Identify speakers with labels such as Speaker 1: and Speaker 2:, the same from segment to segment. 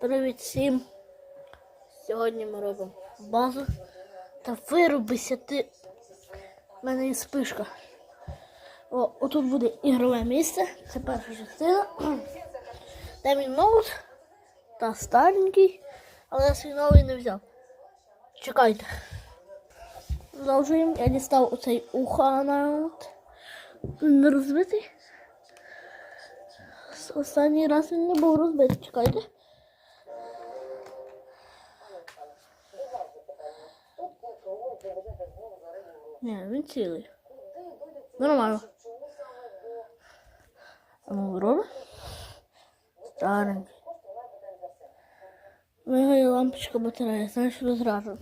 Speaker 1: Привіт всім! Сьогодні ми робимо базу та вирубися ти. У мене є спишка. О, отут буде ігрове місце. Це перша частина. Де мій ноут та старенький, але я свій новий не взяв. Чекайте. Продовжуємо. Я дістав оцей уханаут. Він розбитий. Останній раз він не був розбитий. Чекайте. Ні, він цілий. Нормально. А ну робимо. Старенький. Вигає лампочка батареї, знаєш, розражена.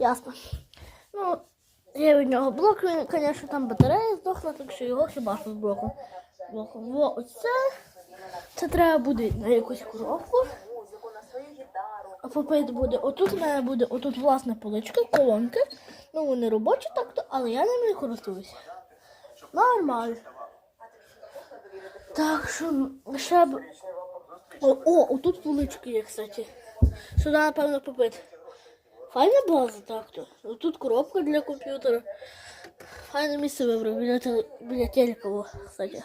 Speaker 1: Ясно. Ну, є від нього блок, він, звісно, там батарея здохла, так що його хіба що з блоком. Блоком. Во, оце. Це треба буде на якусь коробку. А попит буде. Отут в мене буде отут власна поличка, колонки. Ну вони робочі так-то, але я ними не користуюся. Нормально. Так що ще б. О, о, отут полички є, кстати. Сюди, напевно, попит. Файна база так-то. Тут коробка для комп'ютера. Файне місце вибрав біля, біля телека, о, кстати.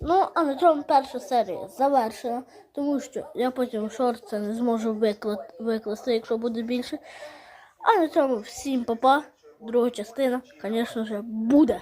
Speaker 1: Ну, а на цьому перша серія завершена, тому що я потім шорт це не зможу викла- викласти, якщо буде більше. А на цьому всім папа. Друга частина, звісно ж, буде.